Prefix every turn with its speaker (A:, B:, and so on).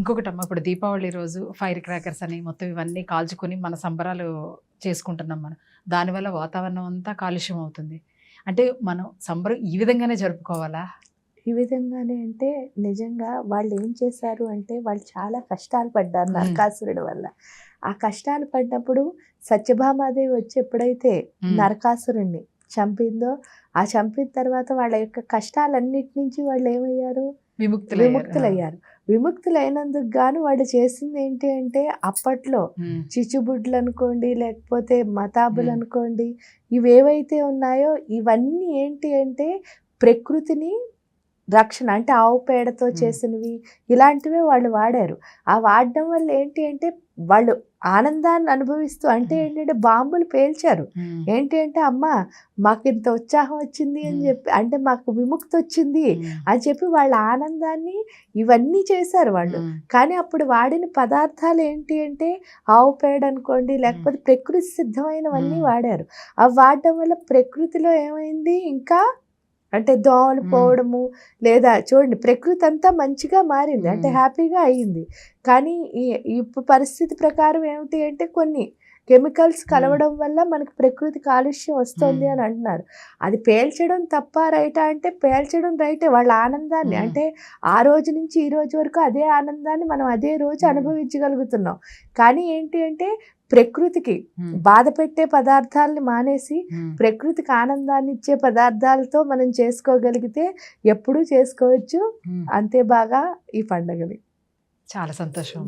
A: ఇంకొకటమ్మా ఇప్పుడు దీపావళి రోజు fire crackers అని మొత్తం ఇవన్నీ కాల్చుకొని మన సంబరాలు చేసుకుంటున్నాం మనం దానివల్ల వాతావరణం అంతా కాలుష్యం అవుతుంది అంటే మనం సంబరం ఈ విధంగానే జరుపుకోవాలా
B: ఈ విధంగానే అంటే నిజంగా వాళ్ళు ఏం చేశారు అంటే వాళ్ళు చాలా కష్టాలు పడ్డారు. నరకాసురుడి వల్ల ఆ కష్టాలు పడ్డప్పుడు సత్యభామాదేవి వచ్చి ఎప్పుడైతే. నరకాసురుణ్ణి చంపిందో ఆ చంపిన తర్వాత వాళ్ళ యొక్క కష్టాలన్నిటి నుంచి వాళ్ళు ఏమయ్యారు
A: విముక్తులయ్యారు.
B: విముక్తులయ్యారు విముక్తులైనందుకు గాను వాళ్ళు చేసింది ఏంటి అంటే అప్పట్లో చిచ్చుబుడ్లు అనుకోండి లేకపోతే మతాబులు. అనుకోండి ఇవేవైతే ఉన్నాయో ఇవన్నీ ఏంటి అంటే ప్రకృతిని రక్షణ అంటే ఆవు పేడతో. చేసినవి ఇలాంటివే వాళ్ళు వాడారు. ఆ వాడడం వల్ల ఏంటి అంటే వాళ్ళు ఆనందాన్ని అనుభవిస్తూ అంటే. ఏంటంటే బాంబులు పేల్చారు. ఏంటి అంటే అమ్మ మాకు ఇంత ఉత్సాహం వచ్చింది అని. చెప్పి అంటే మాకు విముక్తి వచ్చింది అని చెప్పి వాళ్ళ ఆనందాన్ని ఇవన్నీ చేశారు వాళ్ళు. కానీ అప్పుడు వాడిన పదార్థాలు ఏంటి అంటే ఆవు పేడ అనుకోండి లేకపోతే ప్రకృతి సిద్ధమైనవన్నీ. వాడారు. అవి వాడడం వల్ల ప్రకృతిలో ఏమైంది? ఇంకా అంటే దోమలు. పోవడము లేదా చూడండి ప్రకృతి అంతా మంచిగా మారింది అంటే. హ్యాపీగా అయ్యింది కానీ ఈ ఇప్పుడు పరిస్థితి ప్రకారం ఏమిటి అంటే కొన్ని కెమికల్స్ కలవడం వల్ల మనకి ప్రకృతి కాలుష్యం వస్తుంది. అని అంటున్నారు అది పేల్చడం తప్ప రైటా అంటే పేల్చడం రైటే వాళ్ళ ఆనందాన్ని. అంటే ఆ రోజు నుంచి ఈ రోజు వరకు అదే ఆనందాన్ని మనం అదే రోజు. అనుభవించగలుగుతున్నాం కానీ ఏంటి అంటే ప్రకృతికి బాధ పెట్టే పదార్థాలని మానేసి. ప్రకృతికి ఆనందాన్ని ఇచ్చే పదార్థాలతో మనం చేసుకోగలిగితే ఎప్పుడూ చేసుకోవచ్చు. అంతే బాగా ఈ పండుగని
A: చాలా సంతోషం